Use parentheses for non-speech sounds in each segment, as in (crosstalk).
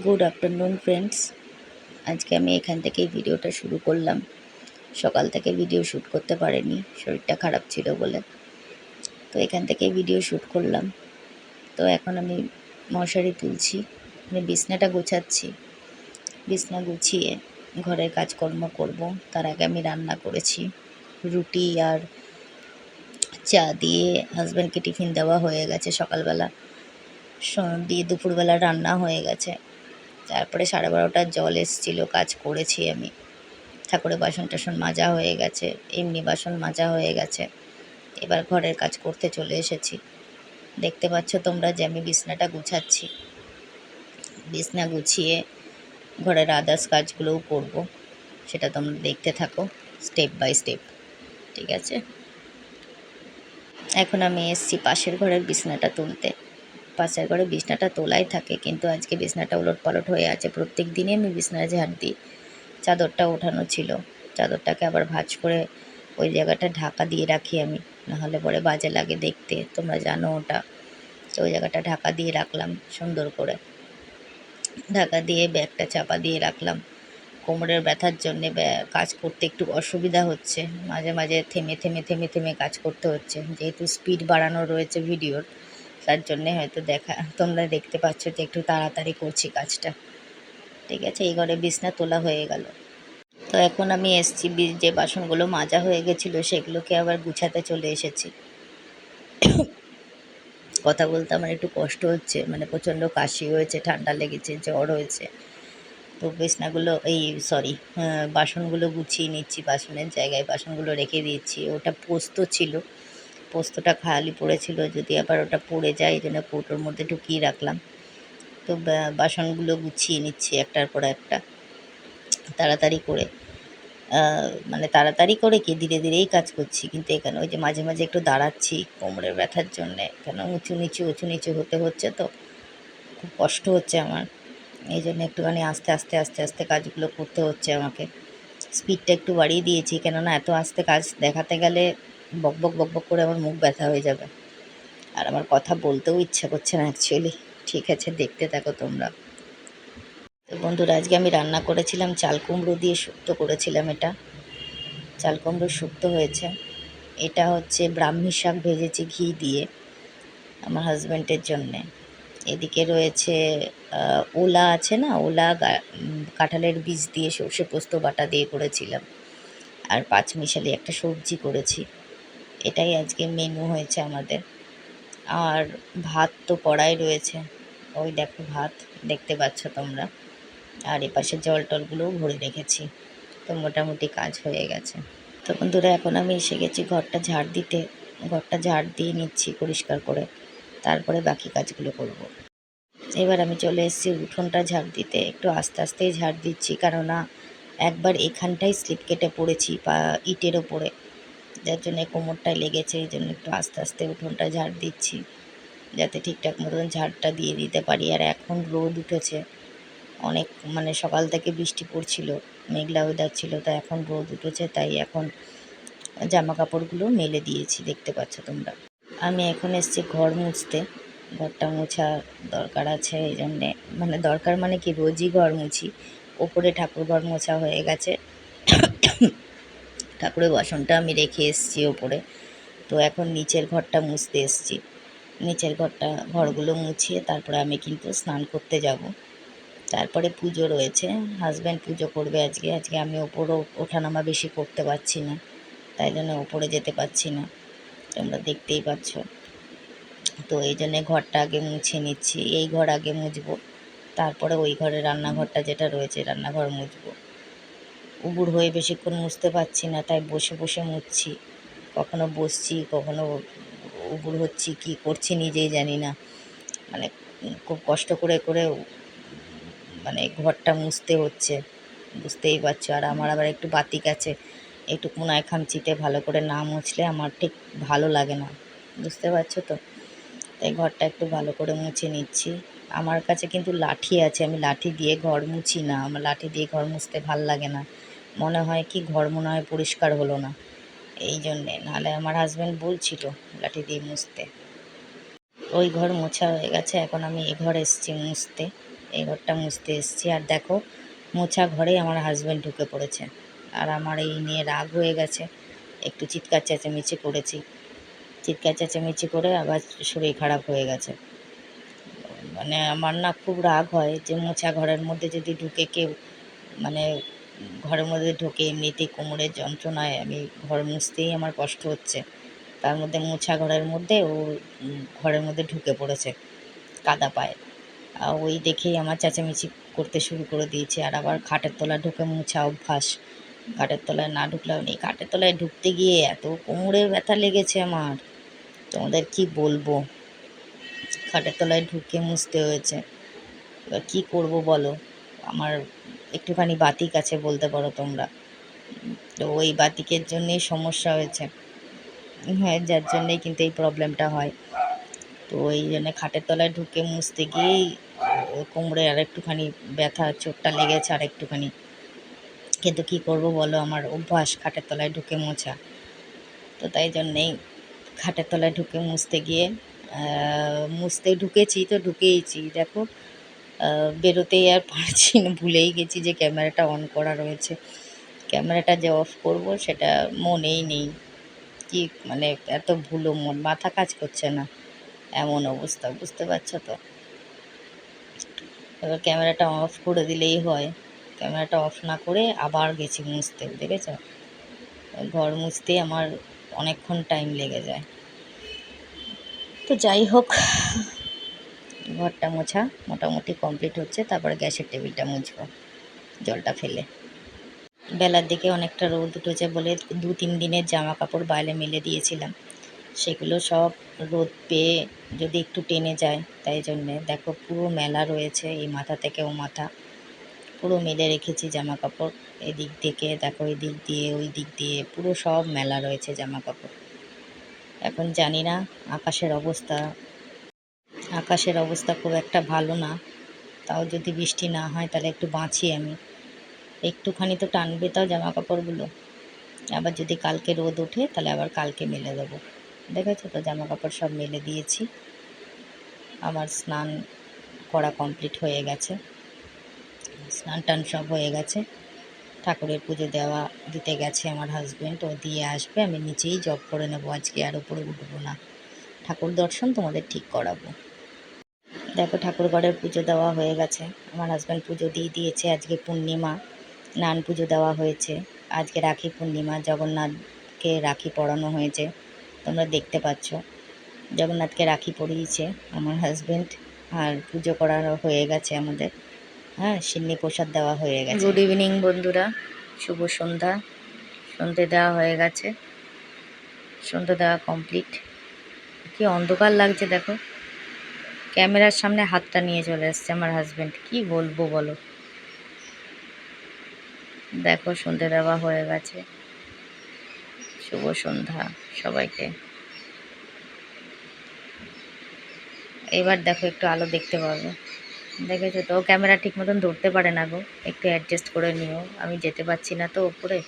Good afternoon friends আজকে আমি এখান থেকেই ভিডিওটা শুরু করলাম। সকাল থেকে ভিডিও শ্যুট করতে পারিনি, শরীরটা খারাপ ছিল বলে। তো এখান থেকেই ভিডিও শ্যুট করলাম। তো এখন আমি মশারি তুলছি মানে বিছনাটা গোছাচ্ছি। বিছনা গুছিয়ে ঘরের কাজকর্ম করব। তার আগে আমি রান্না করেছি, রুটি আর চা দিয়ে হাজব্যান্ডকে টিফিন দেওয়া হয়ে গেছে সকালবেলা। দিয়ে দুপুরবেলা রান্না হয়ে গেছে। তারপরে সাড়ে বারোটার জল এসছিল, কাজ করেছি আমি। ঠাকুরের বাসন টাসন মাজা হয়ে গেছে, এমনি বাসন মাজা হয়ে গেছে। এবার ঘরের কাজ করতে চলে এসেছি। দেখতে পাচ্ছ তোমরা যে আমি বিছনাটা গুছাচ্ছি। বিছনা গুছিয়ে ঘরের আদার্স কাজগুলোও করব, সেটা তোমরা দেখতে থাকো স্টেপ বাই স্টেপ ঠিক আছে? এখন আমি এসছি পাশের ঘরের বিছনাটা তুলতে। পাশের ঘরে বিছনাটা তোলাই থাকে, কিন্তু আজকে বিছনাটা উলট পালট হয়ে আছে। প্রত্যেক দিনই আমি বিছনায় ঝাড় দিই। চাদরটা ওঠানো ছিল। চাদরটাকে আবার ভাঁজ করে ওই জায়গাটা ঢাকা দিয়ে রাখি আমি। নাহলে পরে বাজে লাগে দেখতে। তোমরা জানো ওটা। তো ওই জায়গাটা ঢাকা দিয়ে রাখলাম সুন্দর করে। ঢাকা দিয়ে ব্যাগটা চাপা দিয়ে রাখলাম। কোমরের ব্যথার জন্যে কাজ করতে একটু অসুবিধা হচ্ছে। মাঝে মাঝে থেমে থেমে থেমে থেমে কাজ করতে হচ্ছে। যেহেতু স্পিড বাড়ানো রয়েছে ভিডিওর তার জন্যে হয়তো দেখা, তোমরা দেখতে পাচ্ছ যে একটু তাড়াতাড়ি করছি কাজটা। ঠিক আছে, এই ঘরে বিছনা তোলা হয়ে গেল। তো এখন আমি এসছি যে বাসনগুলো মাজা হয়ে গেছিল সেগুলোকে আবার গুছাতে চলে এসেছি। কথা বলতে আমার একটু কষ্ট হচ্ছে মানে প্রচণ্ড কাশি হয়েছে, ঠান্ডা লেগেছে, জ্বর হয়েছে। তো বিছনাগুলো, এই সরি বাসনগুলো গুছিয়ে নিচ্ছি, বাসনের জায়গায় বাসনগুলো রেখে দিচ্ছি ওটা পোস্ত ছিল। পোস্তটা খালি পড়েছিল, যদি আবার ওটা পড়ে যায়, এই জন্য কৌটোর মধ্যে ঢুকিয়ে রাখলাম। তো বাসনগুলো গুছিয়ে নিচ্ছি একটার পর একটা, তাড়াতাড়ি করে। মানে তাড়াতাড়ি করে কি, ধীরে ধীরেই কাজ করছি, কিন্তু এখানে ওই যে মাঝে মাঝে একটু দাঁড়াচ্ছি কোমরের ব্যথার জন্যে, কেন উঁচু নিচু উঁচু নিচু হতে হচ্ছে তো, খুব কষ্ট হচ্ছে আমার। এই জন্য একটুখানি আস্তে আস্তে আস্তে আস্তে কাজগুলো করতে হচ্ছে আমাকে। স্পিডটা একটু বাড়িয়ে দিয়েছি, কেননা এত আস্তে কাজ দেখাতে গেলে বক বক বক বক করে আমার মুখ ব্যথা হয়ে যাবে। আর আমার কথা বলতেও ইচ্ছা করছে না অ্যাকচুয়ালি ঠিক আছে, দেখতে থাকো তোমরা। তো বন্ধুরা, আজকে আমি রান্না করেছিলাম চাল কুমড়ো দিয়ে শুক্তো করেছিলাম এটা। চাল কুমড়ো শুক্তো হয়েছে। এটা হচ্ছে ব্রাহ্মী শাক ভেজেছি ঘি দিয়ে আমার হাজব্যান্ডের জন্যে। এদিকে রয়েছে ওলা আছে না? ওলা কাঁঠালের বীজ দিয়ে সর্ষে পোস্ত বাটা দিয়ে করেছিলাম। আর পাঁচমিশালি একটা সবজি করেছি। এটাই আজকে মেনু হয়েছে আমাদের। আর ভাত তো কড়াই রয়েছে। ওই দেখো ভাত, দেখতে পাচ্ছ তোমরা। আর এপাশে জল টলগুলোও ভরে রেখেছি। তো মোটামুটি কাজ হয়ে গেছে। তো বন্ধুরা, এখন আমি এসে গেছি ঘরটা ঝাড় দিতে। ঘরটা ঝাড় দিয়ে নিচ্ছি পরিষ্কার করে। তারপরে বাকি কাজগুলো করব। এবার আমি চলে এসেছি উঠোনটা ঝাড় দিতে। একটু আস্তে আস্তেই ঝাড় দিচ্ছি। কেননা একবার এখানটাই স্লিপ কেটে পড়েছি বা ইটের ওপরে। যার জন্য কোমরটায় লেগেছে, এই জন্য একটু আস্তে আস্তে উঠোনটা ঝাড় দিচ্ছি, যাতে ঠিকঠাক মতন ঝাড়টা দিয়ে দিতে পারি। আর এখন রোদ উঠেছে, অনেক মানে সকাল থেকে বৃষ্টি পড়ছিল, মেঘলা ওয়েদার ছিল তা এখন রোদ উঠেছে, তাই এখন জামা কাপড়গুলো মেলে দিয়েছি, দেখতে পাচ্ছ তোমরা। আমি এখন এসেছি ঘর মুছতে, ঘরটা মোছা দরকার আছে, এই জন্যে মানে দরকার মানে কি, রোজই ঘর মুছি, ওপরে ঠাকুর ঘর মোছা হয়ে গেছে। ঠাকুরের বাসনটা আমি রেখে এসেছি ওপরে। তো এখন নিচের ঘরটা মুছতে এসেছি। নিচের ঘরটা, ঘরগুলো মুছিয়ে তারপরে আমি কিন্তু স্নান করতে যাব। তারপরে পুজো রয়েছে। হাজব্যান্ড পুজো করবে আজকে। আজকে আমি ওপরও ওঠানামা বেশি করতে পারছি না। তাই জন্য ওপরে যেতে পারছি না। তোমরা দেখতেই পাচ্ছ। তো এই জন্যে ঘরটা আগে মুছে নিচ্ছি। এই ঘর আগে মুছবো। তারপরে ওই ঘরে রান্নাঘরটা যেটা রয়েছে, রান্নাঘর মুছবো। উবুর হয়ে বেশিক্ষণ মুছতে পারছি না, তাই বসে বসে মুছছি। কখনো বসছি, কখনো উবুর হচ্ছি, কী করছি নিজেই জানি না। মানে খুব কষ্ট করে করে মানে ঘরটা মুছতে হচ্ছে, বুঝতেই পারছ। আর আমার আবার একটু বাতিক আছে, একটু কোনায় খামচিতে ভালো করে না মুছলে আমার ঠিক ভালো লাগে না, বুঝতে পারছ তো? তাই ঘরটা একটু ভালো করে মুছে নিচ্ছি। আমার কাছে কিন্তু লাঠি আছে, আমি লাঠি দিয়ে ঘর মুছি না, আমার লাঠি দিয়ে ঘর মুছতে ভালো লাগে না। মনে হয় কি ঘর মনে হয় পরিষ্কার হলো না। এই জন্যে, নাহলে আমার হাজব্যান্ড বলছিল লাঠি দিয়ে মুছতে। ওই ঘর মোছা হয়ে গেছে, এখন আমি এ ঘর এসেছি মুছতে। এই ঘরটা মুছতে এসেছি, আর দেখো, মোছা ঘরে আমার হাজব্যান্ড ঢুকে পড়েছে। আর আমার এই নিয়ে রাগ হয়ে গেছে, একটু চিৎকার চেঁচামেচি করেছি। চিৎকার চেঁচামেচি করে আবার শরীর খারাপ হয়ে গেছে। মানে আমার না খুব রাগ হয় যে মোছা ঘরের মধ্যে যদি ঢুকে কেউ মানে ঘরের মধ্যে ঢুকে এমনিতেই কোমরের যন্ত্রণায় আমি ঘর মুছতেই আমার কষ্ট হচ্ছে। তার মধ্যে মোছা ঘরের মধ্যে ও ঘরের মধ্যে ঢুকে পড়েছে, কাদা পায়ে। আর ওই দেখেই আমার চেঁচামেচি করতে শুরু করে দিয়েছে। আর আবার খাটের তলায় ঢুকে মোছা অভ্যাস। খাটের তলায় না ঢুকলেও নেই। খাটের তলায় ঢুকতে গিয়ে এত কোমরের ব্যথা লেগেছে আমার। তোমাদের কি বলব? খাটের তলায় ঢুকে মুছতে হয়েছে। এবার কী করব বলো? আমার একটুখানি বাতিক আছে বলতে পারো তোমরা। তো ওই বাতিকের জন্যেই সমস্যা হয়েছে। হ্যাঁ যার জন্যেই কিন্তু এই প্রবলেমটা হয়। তো ওই জন্য খাটের তলায় ঢুকে মুছতে গিয়েই কোমরে আর একটুখানি ব্যথা, চোটটা লেগেছে আর একটুখানি। কিন্তু কি করব বলো, আমার অভ্যাস খাটের তলায় ঢুকে মোছা। তো তাই জন্যেই খাটের তলায় ঢুকে মুছতে গিয়ে মুছতে ঢুকেছি তো ঢুকেইছি। দেখো বেরোতেই আর পারছি না। ভুলেই গেছি যে ক্যামেরাটা অন করা রয়েছে। ক্যামেরাটা যে অফ করব সেটা মনেই নেই। কি মানে এত ভুলো মন, মাথা কাজ করছে না। এমন অবস্থা, বুঝতে পারছ তো? এবার ক্যামেরাটা অফ করে দিলেই হয়। ক্যামেরাটা অফ না করে আবার গেছি মুছতে, দেখেছ? ঘর মুছতে আমার অনেকক্ষণ টাইম লেগে যায়। তো যাই হোক ঘরটা মোছা, মোটামুটি কমপ্লিট হচ্ছে, তারপরে গ্যাসের টেবিলটা মুছবো, জলটা ফেলে। বেলার দিকে অনেকটা রোদ উঠেছে বলে দু তিন দিনের জামা কাপড় বাইরে মেলে দিয়েছিলাম। সেগুলো সব রোদ পেয়ে যদি একটু টেনে যায়, তাই জন্যে। দেখো, পুরো মেলা রয়েছে এই মাথা থেকে ও মাথা। পুরো মেলে রেখেছি জামা কাপড় এদিক থেকে দেখো এই দিক দিয়ে ওই দিক দিয়ে, পুরো সব মেলা রয়েছে জামা কাপড় এখন জানি না আকাশের অবস্থা আকাশের অবস্থা খুব একটা ভালো না। তাও যদি বৃষ্টি না হয়, তাহলে একটু বাঁচি আমি। একটুখানি তো টানবে তাও জামা কাপড়গুলো আবার যদি কালকে রোদ ওঠে, তাহলে আবার কালকে মেলে দেবো। দেখেছ তো জামা কাপড় সব মেলে দিয়েছি। আমার স্নান করা কমপ্লিট হয়ে গেছে। স্নান টান সব হয়ে গেছে। ঠাকুরের পুজো দেওয়া দিতে গেছে আমার হাজব্যান্ড ও দিয়ে আসবে। আমি নিচেই জব করে নেব, আজকে আর উপরে উঠবো না। ঠাকুর দর্শন তোমাদের ঠিক করাবো। দেখো ঠাকুর ঘরের পুজো দেওয়া হয়ে গেছে। আমার হাজব্যান্ড পুজো দিয়ে দিয়েছে, আজকে পূর্ণিমা। নান পুজো দেওয়া হয়েছে। আজকে রাখি পূর্ণিমা, জগন্নাথকে রাখি পরানো হয়েছে। তোমরা দেখতে পাচ্ছ। জগন্নাথকে রাখি পরিয়েছে আমার হাজব্যান্ড আর পুজো করানো হয়ে গেছে আমাদের। হ্যাঁ সিন্নি প্রসাদ দেওয়া হয়ে গেছে। গুড ইভিনিং বন্ধুরা। শুভ সন্ধ্যা। সন্ধে দেওয়া হয়ে গেছে। সন্ধ্যে দেওয়া কমপ্লিট কি অন্ধকার লাগছে, দেখো। ক্যামেরার সামনে হাতটা নিয়ে চলে এসছে আমার হাজব্যান্ড কি বলব বলো? দেখো, সন্ধে দেওয়া হয়ে গেছে। শুভ সন্ধ্যা সবাইকে। এবার দেখো, একটু আলো দেখতে পাবো। দেখেছ তো, ক্যামেরা ঠিক মতন ধরতে পারে না গো। একটু অ্যাডজাস্ট করে নিও। আমি যেতে পারছি না তো ওপরে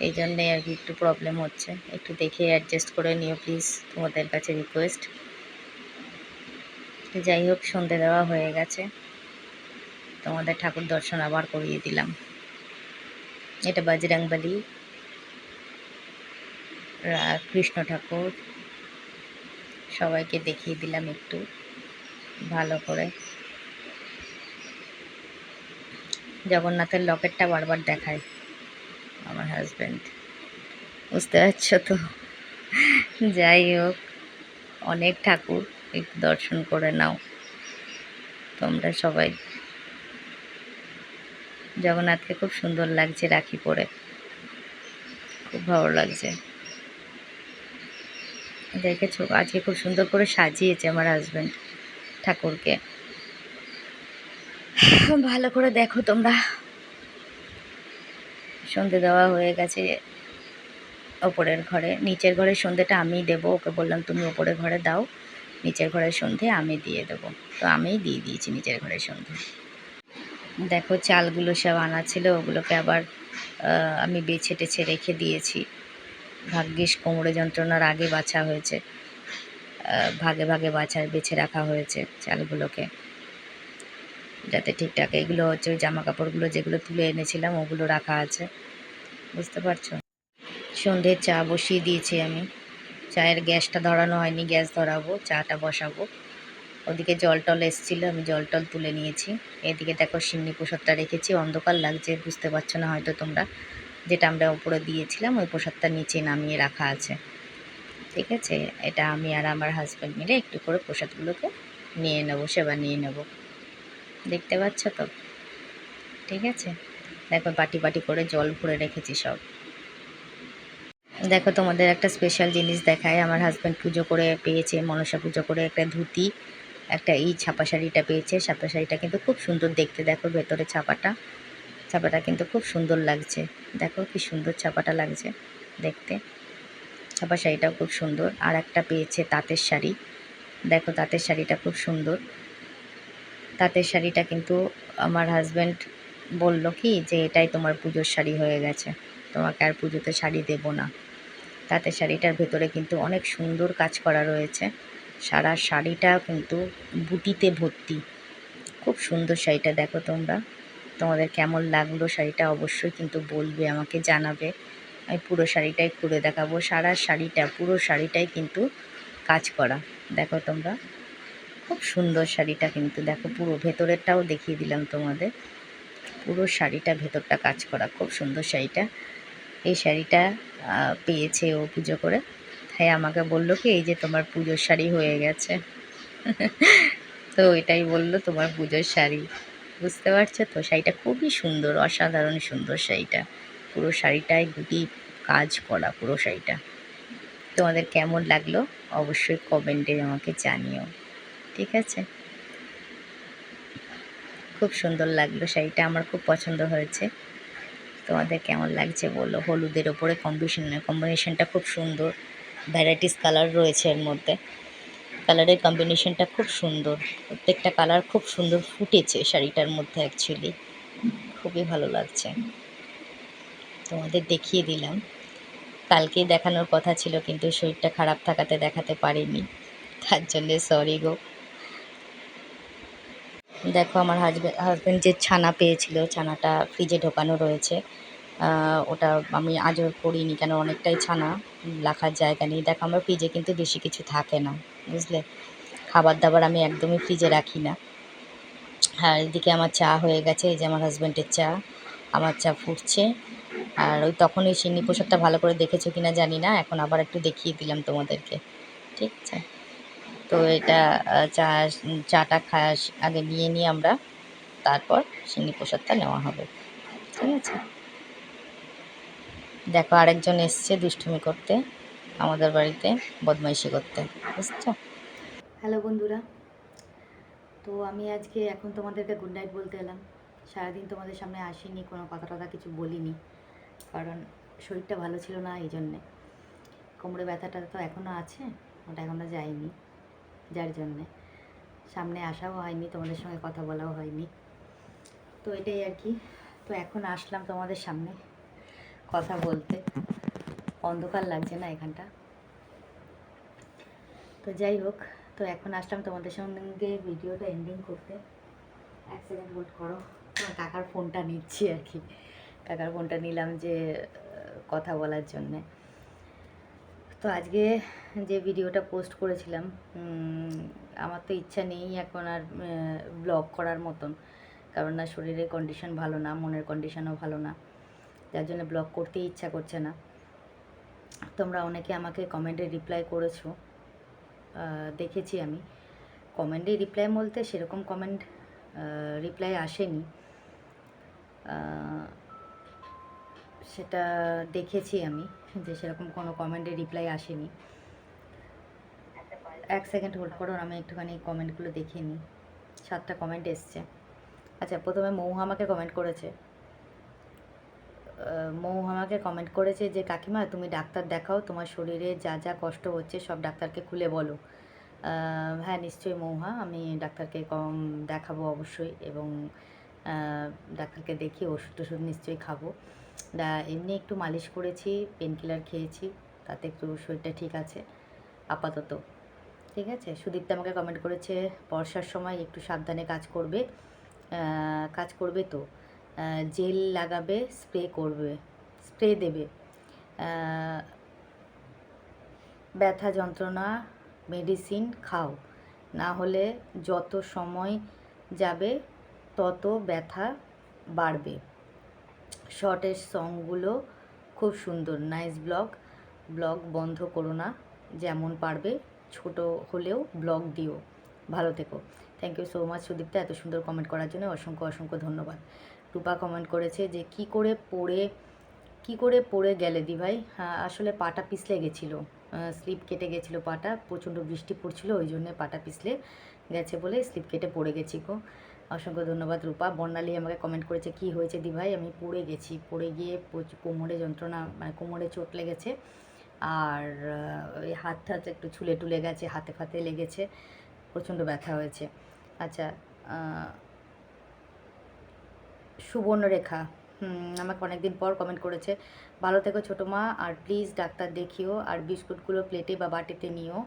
এই জন্যে আর কি একটু প্রবলেম হচ্ছে। একটু দেখে অ্যাডজাস্ট করে নিও প্লিজ তোমাদের কাছে রিকোয়েস্ট যাই হোক সন্ধে দেওয়া হয়ে গেছে। তোমাদের ঠাকুর দর্শন আবার করিয়ে দিলাম। এটা বাজরাংবালি কৃষ্ণ ঠাকুর। সবাইকে দেখিয়ে দিলাম একটু, ভালো করে। জগন্নাথের লকেটটা বারবার দেখায় আমার হাজব্যান্ড বুঝতে পারছ তো? যাই হোক অনেক ঠাকুর। দর্শন করে নাও। তোমরা সবাই। জগন্নাথকে খুব সুন্দর লাগছে রাখি পরে। খুব ভালো লাগছে। দেখেছ? আজকে খুব সুন্দর করে সাজিয়েছে আমার হাজব্যান্ড ঠাকুরকে। ভালো করে দেখো তোমরা। সন্ধে দেওয়া হয়ে গেছে ওপরের ঘরে। নিচের ঘরের সন্ধেটা আমিই দেবো, ওকে বললাম তুমি ওপরের ঘরে দাও। নিচের ঘরের সন্ধে আমি দিয়ে দেবো। তো আমিই দিয়ে দিয়েছি নিচের ঘরের সন্ধে। দেখো চালগুলো সব আনা ছিল, ওগুলোকে আবার আমি বেছে টেছে রেখে দিয়েছি। ভাগ্যিস কোমরে যন্ত্রণার আগে বাছা হয়েছে। ভাগে ভাগে বাছা, বেছে রাখা হয়েছে চালগুলোকে। যাতে ঠিকঠাক এগুলো হচ্ছে ওই জামা কাপড়গুলো যেগুলো তুলে এনেছিলাম, ওগুলো রাখা আছে। বুঝতে পারছ? সন্ধ্যের চা বসিয়ে দিয়েছি আমি। চায়ের গ্যাসটা ধরানো হয়নি, গ্যাস ধরাবো, চাটা বসাবো। ওদিকে জল টল এসেছিল, আমি জল টল তুলে নিয়েছি। এদিকে দেখো সিন্নি প্রসাদটা রেখেছি, অন্ধকার লাগছে, বুঝতে পারছ না হয়তো তোমরা। যেটা আমরা উপরে দিয়েছিলাম, ওই প্রসাদটা নিচে নামিয়ে রাখা আছে। ঠিক আছে? এটা আমি আর আমার হাজব্যান্ড মিলে একটু করে প্রসাদগুলোকে নিয়ে নেব, সেবা নিয়ে নেব। দেখতে পাচ্ছ তো? ঠিক আছে? দেখো বাটি বাটি করে জল ভরে রেখেছি সব। দেখো, তোমাদের একটা স্পেশাল জিনিস দেখায় আমার হাজব্যান্ড পুজো করে পেয়েছে, মনসা পুজো করে একটা ধুতি, একটা এই ছাপা শাড়িটা পেয়েছে। ছাপা শাড়িটা কিন্তু খুব সুন্দর দেখতে, দেখো ভেতরে ছাপাটা। ছাপাটা কিন্তু খুব সুন্দর লাগছে। দেখো কি সুন্দর ছাপাটা লাগছে দেখতে। ছাপা শাড়িটাও খুব সুন্দর। আর একটা পেয়েছে তাঁতের শাড়ি। দেখো, তাঁতের শাড়িটা খুব সুন্দর। তাঁতের শাড়িটা কিন্তু আমার হাজব্যান্ড বলল কি যে, এটাই তোমার পুজোর শাড়ি হয়ে গেছে। তোমাকে আর পুজোতে শাড়ি দেবো না। তাতে শাড়িটার ভেতরে কিন্তু অনেক সুন্দর কাজ করা রয়েছে। সারা শাড়িটা কিন্তু বুটিতে ভর্তি। খুব সুন্দর শাড়িটা দেখো তোমরা। তোমাদের কেমন লাগল শাড়িটা অবশ্যই কিন্তু বলবে, আমাকে জানাবে। আমি পুরো শাড়িটাই খুলে দেখাবো। সারা শাড়িটা, পুরো শাড়িটাই কিন্তু কাজ করা। দেখো তোমরা। খুব সুন্দর শাড়িটা কিন্তু দেখো, পুরো ভেতরেরটাও দেখিয়ে দিলাম তোমাদের। পুরো শাড়িটা ভেতরটা কাজ করা। খুব সুন্দর শাড়িটা। এই শাড়িটা পেয়েছে ও পুজো করে। তাই আমাকে বলল কি, এই যে তোমার পুজোর শাড়ি হয়ে গেছে। (laughs) তো এটাই বলল, তোমার পুজোর শাড়ি। বুঝতে পারছ তো? শাড়িটা খুবই সুন্দর, অসাধারণ সুন্দর শাড়িটা। পুরো শাড়িটায় গুটি কাজ করা, পুরো শাড়িটা। তোমাদের কেমন লাগল? অবশ্যই কমেন্টে আমাকে জানিও। ঠিক আছে? খুব সুন্দর লাগল শাড়িটা, আমার খুব পছন্দ হয়েছে। তোমাদের কেমন লাগছে বলো? হলুদের ওপরে কম্বিনেশন কম্বিনেশনটা খুব সুন্দর। ভ্যারাইটিস কালার রয়েছে এর মধ্যে। কালারের কম্বিনেশনটা খুব সুন্দর। প্রত্যেকটা কালার খুব সুন্দর ফুটেছে শাড়িটার মধ্যে অ্যাকচুয়ালি খুবই ভালো লাগছে। তোমাদের দেখিয়ে দিলাম। কালকে দেখানোর কথা ছিল, কিন্তু শরীরটা খারাপ থাকাতে দেখাতে পারিনি। তার জন্যে সরি গো। দেখো, আমার হাজব্যান্ড হাজব্যান্ড যে ছানা পেয়েছিল, ছানাটা ফ্রিজে ঢোকানো রয়েছে। ওটা আমি আজও করিনি কেন, অনেকটাই ছানা, রাখার জায়গা নেই। দেখো, আমার ফ্রিজে কিন্তু বেশি কিছু থাকে না, বুঝলে? খাবার দাবার আমি একদমই ফ্রিজে রাখি না। আর এদিকে আমার চা হয়ে গেছে, এই যে আমার হাজব্যান্ডের চা। আমার চা ফুটছে। আর ওই তখন ওই সিন্নি পোশাকটা ভালো করে দেখেছ কিনা জানি না, এখন আবার একটু দেখিয়ে দিলাম তোমাদেরকে। ঠিক আছে? তো এটা চা, চাটা খা আগে নিয়ে নিই আমরা। তারপর সিন্নি প্রসাদটা নেওয়া হবে। ঠিক আছে? দেখো আরেকজন এসছে দুষ্টুমি করতে, আমাদের বাড়িতে বদমাইশি করতে। বুঝছ? হ্যালো বন্ধুরা। তো আমি আজকে এখন তোমাদেরকে গুড নাইট বলতে এলাম। সারাদিন তোমাদের সামনে আসিনি, কোনো কথা টথা কিছু বলিনি। কারণ শরীরটা ভালো ছিল না এই জন্যে কোমরে ব্যথাটা তো এখনও আছে, ওটা এখনও যায়নি। যার জন্যে। সামনে আসাও হয়নি, তোমাদের সঙ্গে কথা বলাও হয়নি। তো এটাই আর কি। তো এখন আসলাম তোমাদের সামনে কথা বলতে। অন্ধকার লাগছে না এখানটা। তো যাই হোক, তো এখন আসলাম তোমাদের সঙ্গে ভিডিওটা এন্ডিং করতে। এক সেকেন্ড হোল্ড করো। আমার কাকার ফোনটা নিচ্ছি আর কি। কাকার ফোনটা নিলাম যে, কথা বলার জন্যে। তো আজকে যে ভিডিওটা পোস্ট করেছিলাম আমার তো ইচ্ছা নেই এখন আর ব্লগ করার মতন। কারণ না, শরীরের কন্ডিশন ভালো না, মনের কন্ডিশনও ভালো না। যার জন্য ব্লগ করতেই ইচ্ছা করছে না। তোমরা অনেকে আমাকে কমেন্টে রিপ্লাই করেছ দেখেছি আমি। কমেন্টে রিপ্লাই বলতে সেরকম কমেন্ট রিপ্লাই আসেনি। সেটা দেখেছি আমি, যে সেরকম কোনো কমেন্টে রিপ্লাই আসেনি। এক সেকেন্ড হোল্ড করো আমি একটুখানি কমেন্টগুলো দেখে নিই। সাতটা কমেন্ট এসছে। আচ্ছা প্রথমে মৌ আমাকে কমেন্ট করেছে। মৌ আমাকে কমেন্ট করেছে যে, কাকিমা, তুমি ডাক্তার দেখাও, তোমার শরীরে যা যা কষ্ট হচ্ছে সব ডাক্তারকে খুলে বলো। হ্যাঁ নিশ্চয়ই মৌহা, আমি ডাক্তারকে কম দেখাবো অবশ্যই এবং ডাক্তারকে দেখিয়ে ওষুধ টষুধ নিশ্চয়ই খাব। এমনি একটু মালিশ করেছি পেন কিলার খেয়েছি, তাতে একটু শরীরটা ঠিক আছে, আপাতত। ঠিক আছে? সুদীপ্তা আমাকে কমেন্ট করেছে, বর্ষার সময় একটু সাবধানে কাজ করবে কাজ করবে তো জেল লাগাবে স্প্রে করবে স্প্রে দেবে। ব্যথা যন্ত্রণা মেডিসিন খাও, না হলে যত সময় যাবে, তত ব্যথা বাড়বে। শর্টের সংগুলো খুব সুন্দর নাইস ব্লগ ব্লগ বন্ধ করো না, যেমন পারবে, ছোট হলেও ব্লগ দিও। ভালো থেকো। Thank you so much Sudipta, এত সুন্দর কমেন্ট করার জন্য অসংখ্য অসংখ্য ধন্যবাদ। রূপা কমেন্ট করেছে যে, কি করে পড়ে, কি করে পড়ে গেলে দি ভাই? হ্যাঁ আসলে পাটা পিছলে গেছিল। স্লিপ কেটে গেছিল পাটা, প্রচণ্ড বৃষ্টি পড়ছিল, ওই জন্য পাটা পিছলে গেছে বলে স্লিপ কেটে পড়ে গেছি গো। অসংখ্য ধন্যবাদ রূপা। বর্ণালী আমাকে কমেন্ট করেছে, কি হয়েছে দি ভাই আমি পড়ে গেছি। পড়ে গিয়ে কোমরে যন্ত্রণা মানে কোমরে চোট লেগেছে। আর ওই হাত হাত একটু ছুলে টুলে গেছে, হাতে ফাতে লেগেছে, প্রচণ্ড ব্যথা হয়েছে। আচ্ছা সুবর্ণরেখা আমাকে অনেকদিন পর কমেন্ট করেছে, ভালো থেকো ছোটো মা, আর প্লিজ ডাক্তার দেখিও, আর বিস্কুটগুলো প্লেটে বা বাটিতে নিও।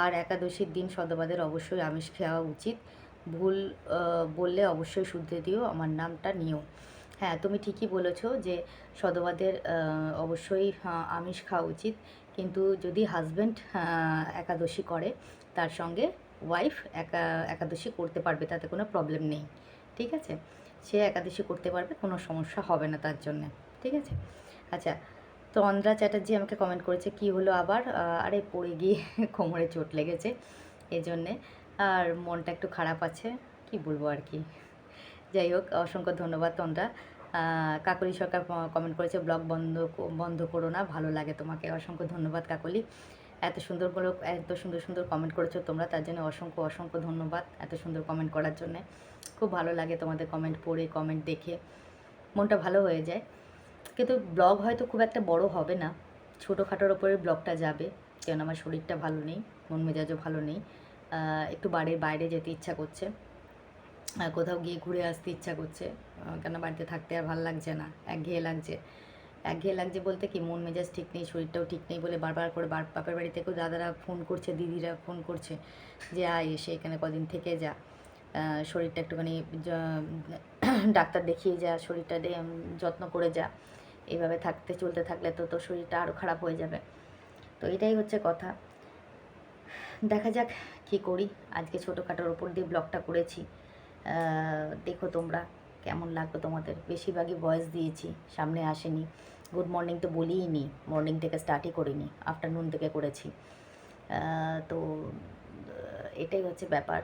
আর একাদশীর দিন সদবাদের অবশ্যই আমিষ খাওয়া উচিত। ভুল বললে অবশ্যই শুদ্ধে দিও, আমার নামটা নিও। হ্যাঁ তুমি ঠিকই বলেছ যে সদবাদের অবশ্যই আমিষ খাওয়া উচিত। কিন্তু যদি হাজব্যান্ড একাদশী করে, তার সঙ্গে ওয়াইফ একা, একাদশী করতে পারবে, তাতে কোনো প্রবলেম নেই। ঠিক আছে? সে একাদশী করতে পারবে, কোনো সমস্যা হবে না তার জন্য। ঠিক আছে? আচ্ছা তো অন্দ্রা চ্যাটার্জি আমাকে কমেন্ট করেছে, কি হলো আবার? আরে, পড়ে গিয়ে (laughs) কোমরে চোট লেগেছে। এই জন্যে আর মনটা একটু খারাপ আছে, কি বলব আর কি? যাই হোক, অসংখ্য ধন্যবাদ তোমরা কাকলি সরকার কমেন্ট করেছে, ব্লগ বন্ধ বন্ধ করো না, ভালো লাগে তোমাকে। অসংখ্য ধন্যবাদ কাকলি। এত সুন্দর করে, এত সুন্দর সুন্দর কমেন্ট করেছ তোমরা, তার জন্য অসংখ্য অসংখ্য ধন্যবাদ এত সুন্দর কমেন্ট করার জন্যে। খুব ভালো লাগে তোমাদের কমেন্ট পড়ে কমেন্ট দেখে। মনটা ভালো হয়ে যায়। কিন্তু ব্লগ হয়তো খুব একটা বড় হবে না। ছোটোখাটোর ওপরে ব্লগটা যাবে কেন আমার শরীরটা ভালো নেই, মন মেজাজও ভালো নেই। একটু বাড়ির বাইরে যেতে ইচ্ছা করছে। কোথাও গিয়ে ঘুরে আসতে ইচ্ছা করছে। কেন বাড়িতে থাকতে আর ভালো লাগছে না, একঘেয়ে লাগছে। একঘেয়ে লাগছে বলতে কি, মন মেজাজ ঠিক নেই, শরীরটাও ঠিক নেই বলে বারবার করে বার বাপের বাড়ি থেকেও দাদারা ফোন করছে, দিদিরা ফোন করছে যে, আয় এসে এখানে কদিন থেকে যা। শরীরটা একটুখানি ডাক্তার দেখিয়ে যা, শরীরটা যত্ন করে যা। এইভাবে থাকতে, চলতে থাকলে তো তোর শরীরটা আরও খারাপ হয়ে যাবে। তো এটাই হচ্ছে কথা। দেখা যাক কি করি? আজকে ছোটোখাটোর ওপর দিয়ে ব্লগটা করেছি। দেখো তোমরা কেমন লাগল তোমাদের? বেশিরভাগই ভয়েস দিয়েছি, সামনে আসেনি। গুড মর্নিং তো বলিই নি মর্নিং থেকে স্টার্টই করিনি আফটারনুন থেকে করেছি। তো এটাই হচ্ছে ব্যাপার।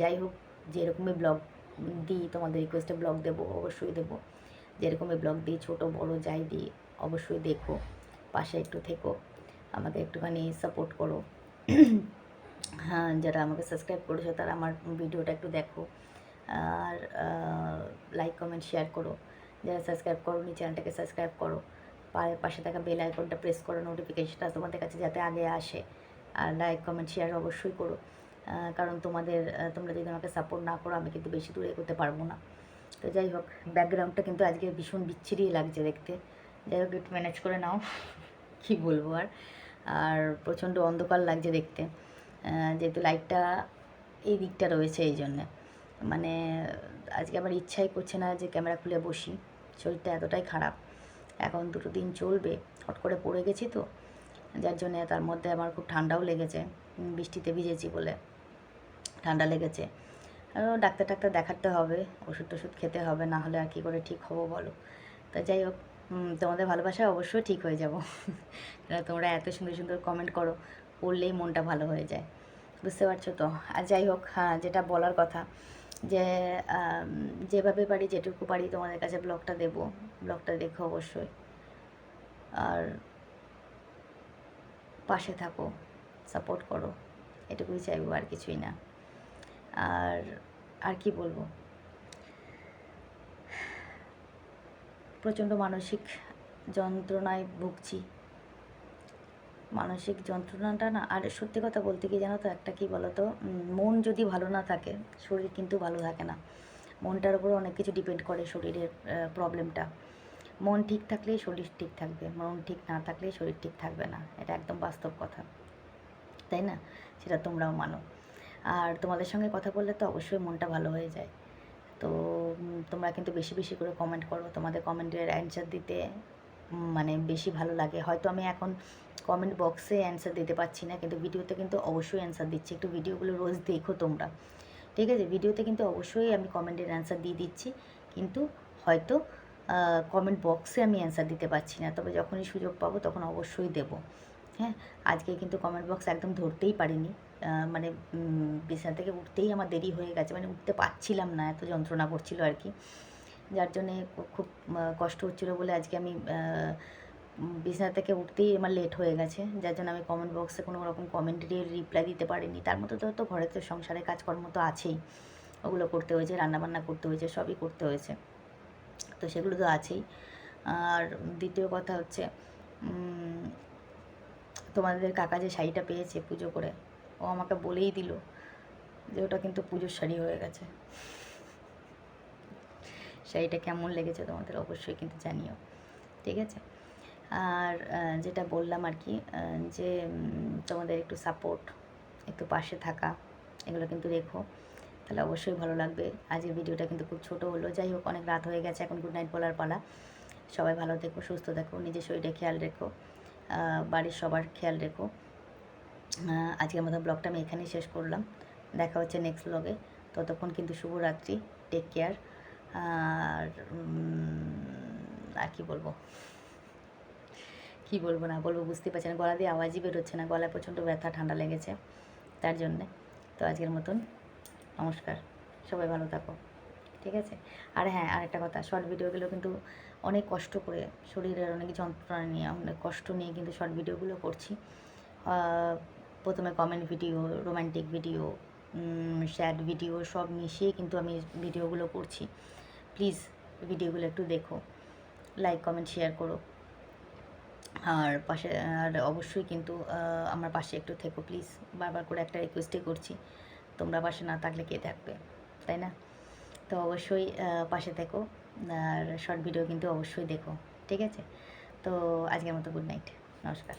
যাই হোক, যেরকমই ব্লগ দিই, তোমাদের রিকোয়েস্টে ব্লগ দেবো, অবশ্যই দেবো। যেরকমই ব্লগ দিই, ছোটো, বড়, যাই দিই, অবশ্যই দেখো। পাশে একটু থেকো, আমাকে একটুখানি সাপোর্ট করো। যারা আমাকে সাবস্ক্রাইব করেছ তারা আমার ভিডিওটা একটু দেখো। আর লাইক কমেন্ট শেয়ার করো। যারা সাবস্ক্রাইব করো নি চ্যানেলটাকে সাবস্ক্রাইব করো পাশে থাকা বেল আইকনটা প্রেস করো নোটিফিকেশনটা তোমাদের কাছে যাতে আগে আসে। আর লাইক কমেন্ট শেয়ার অবশ্যই করো। কারণ তোমাদের তোমরা যদি আমাকে সাপোর্ট না করো, আমি কিন্তু বেশি দূরে এগোতে পারব না। তো যাই হোক ব্যাকগ্রাউন্ডটা কিন্তু আজকে ভীষণ বিচ্ছিরি লাগছে দেখতে। যাই হোক, একটু ম্যানেজ করে নাও। (laughs) কি বলব আর? আর প্রচণ্ড অন্ধকার লাগছে দেখতে। যেহেতু লাইটটা এই দিকটা রয়েছে এই জন্যে। মানে আজকে আমার ইচ্ছাই করছে না যে ক্যামেরা খুলে বসি। শরীরটা এতটাই খারাপ। এখন দুটো দিন চলবে। হট করে পড়ে গেছি তো। যার জন্যে তার মধ্যে আমার খুব ঠান্ডাও লেগেছে। বৃষ্টিতে ভিজেছি বলে ঠান্ডা লেগেছে। ডাক্তার টাক্তার দেখাতে হবে। ওষুধ টষুধ খেতে হবে। না হলে আর কী করে ঠিক হব বলো। তা যাই হোক তোমাদের ভালোবাসায় অবশ্যই ঠিক হয়ে যাব। (laughs) তোমরা এত সুন্দর সুন্দর কমেন্ট করো। পড়লেই মনটা ভালো হয়ে যায়। বুঝতে পারছ তো? আর যাই হোক হ্যাঁ যেটা বলার কথা যে যেভাবে পারি, যেটুকু পারি তোমাদের কাছে ব্লগটা দেবো। ব্লগটা দেখো অবশ্যই। আর পাশে থাকো, সাপোর্ট করো, এটুকুই চাইব আর কিছুই না। আর আর কি বলব? প্রচণ্ড মানসিক যন্ত্রণায় ভুগছি। মানসিক যন্ত্রণাটা না, আর সত্যি কথা বলতে কি জানো তো একটা কী বলো তো মন যদি ভালো না থাকে, শরীর কিন্তু ভালো থাকে না। মনটার উপর অনেক কিছু ডিপেন্ড করে শরীরের প্রবলেমটা মন ঠিক থাকলেই শরীর ঠিক থাকবে, মন ঠিক না থাকলেই শরীর ঠিক থাকবে না। এটা একদম বাস্তব কথা। তাই না? সেটা তোমরাও মানো। আর তোমাদের সঙ্গে কথা বললে তো অবশ্যই মনটা ভালো হয়ে যায়। তো তোমরা কিন্তু বেশি বেশি করে কমেন্ট করো। তোমাদের কমেন্টের অ্যান্সার দিতে মানে বেশি ভালো লাগে। হয়তো আমি এখন কমেন্ট বক্সে অ্যান্সার দিতে পারছি না, কিন্তু ভিডিওতে কিন্তু অবশ্যই অ্যান্সার দিচ্ছি। একটু ভিডিওগুলো রোজ দেখো তোমরা। ঠিক আছে? ভিডিওতে কিন্তু অবশ্যই আমি কমেন্টের অ্যান্সার দিয়ে দিচ্ছি, কিন্তু হয়তো কমেন্ট বক্সে আমি অ্যান্সার দিতে পারছি না। তবে যখনই সুযোগ পাবো তখন অবশ্যই দেবো। হ্যাঁ? আজকে কিন্তু কমেন্ট বক্স একদম ধরতেই পারিনি। মানে বিছানা থেকে উঠতেই আমার দেরি হয়ে গেছে। মানে উঠতে পারছিলাম না, এত যন্ত্রণা করছিল আর কি। যার জন্যে খুব কষ্ট হচ্ছিল বলে আজকে আমি বিছানা থেকে উঠতেই আমার লেট হয়ে গেছে। যার জন্য আমি কমেন্ট বক্সে কোনো রকম কমেন্টের রিপ্লাই দিতে পারিনি। তার মধ্যে তো তো ঘরে তো সংসারে কাজকর্ম তো আছেই। ওগুলো করতে হয়েছে, রান্নাবান্না করতে হয়েছে, সবই করতে হয়েছে। তো সেগুলো তো আছেই। আর দ্বিতীয় কথা হচ্ছে তোমাদের কাকা যে শাড়িটা পেয়েছে পুজো করে, ও আমাকে বলেই দিল যে ওটা কিন্তু পুজোর শাড়ি হয়ে গেছে। শাড়িটা কেমন লেগেছে তোমাদের অবশ্যই কিন্তু জানিও। ঠিক আছে? আর যেটা বললাম আর কি যে তোমাদের একটু সাপোর্ট একটু পাশে থাকা, এগুলো কিন্তু রেখো। তাহলে অবশ্যই ভালো লাগবে। আজকের ভিডিওটা কিন্তু খুব ছোট হলো। যাই হোক, অনেক রাত হয়ে গেছে, এখন গুড নাইট বলার পালা। সবাই ভালো থেকো, সুস্থ থেকো, নিজের শরীরে খেয়াল রেখো বাড়ির সবার খেয়াল রেখো। আজকের মতো ব্লগটা আমি এখানেই শেষ করলাম। দেখা হচ্ছে নেক্সট ব্লগে ততক্ষণ কিন্তু শুভরাত্রি টেক কেয়ার আর আর কি বলব? কি বলব না বলব বুঝতে পারছি না। গলা দিয়ে আওয়াজই বেরোচ্ছে না, গলায় প্রচণ্ড ব্যথা, ঠান্ডা লেগেছে, তার জন্যে। তো আজকের মতন নমস্কার, সবাই ভালো থাকো, ঠিক আছে? আর হ্যাঁ আর একটা কথা শর্ট ভিডিওগুলো কিন্তু অনেক কষ্ট করে, শরীরের অনেক যন্ত্রণা নিয়ে, অনেক কষ্ট নিয়ে কিন্তু শর্ট ভিডিওগুলো করছি। প্রথমে comment video romantic video sad video সব মিশিয়ে কিন্তু আমি ভিডিওগুলো করছি। প্লিজ ভিডিওগুলো একটু দেখো লাইক কমেন্ট শেয়ার করো। আর পাশে, আর অবশ্যই কিন্তু আমার পাশে একটু থেকো প্লিজ বারবার করে একটা রিকোয়েস্টই করছি। তোমরা পাশে না থাকলে কে থাকবে? তাই না? তো অবশ্যই পাশে থেকো। আর শর্ট ভিডিও কিন্তু অবশ্যই দেখো। ঠিক আছে? তো আজকের মতো গুড নাইট নমস্কার।